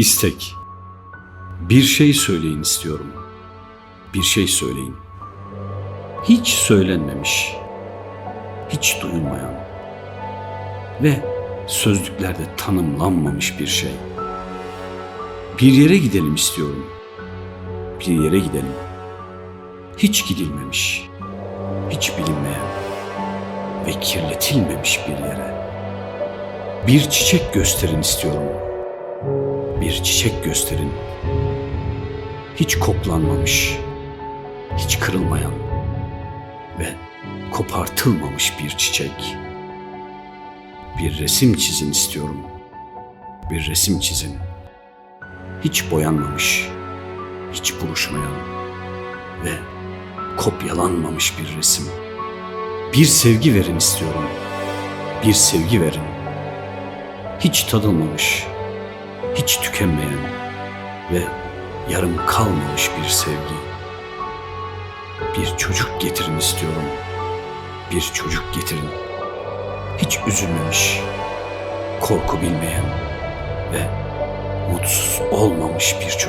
İstek. Bir şey söyleyin istiyorum. Bir şey söyleyin. Hiç söylenmemiş. Hiç duyulmayan. Ve sözlüklerde tanımlanmamış bir şey. Bir yere gidelim istiyorum. Bir yere gidelim. Hiç gidilmemiş. Hiç bilinmeyen ve kirletilmemiş bir yere. Bir çiçek gösterin istiyorum. Bir çiçek gösterin. Hiç koklanmamış, hiç kırılmayan ve kopartılmamış bir çiçek. Bir resim çizin istiyorum. Bir resim çizin. Hiç boyanmamış, hiç buruşmayan ve kopyalanmamış bir resim. Bir sevgi verin istiyorum. Bir sevgi verin. Hiç tadılmamış, hiç tükenmeyen ve yarım kalmamış bir sevgi. Bir çocuk getirin istiyorum. Bir çocuk getirin. Hiç üzülmemiş, korku bilmeyen ve mutsuz olmamış bir.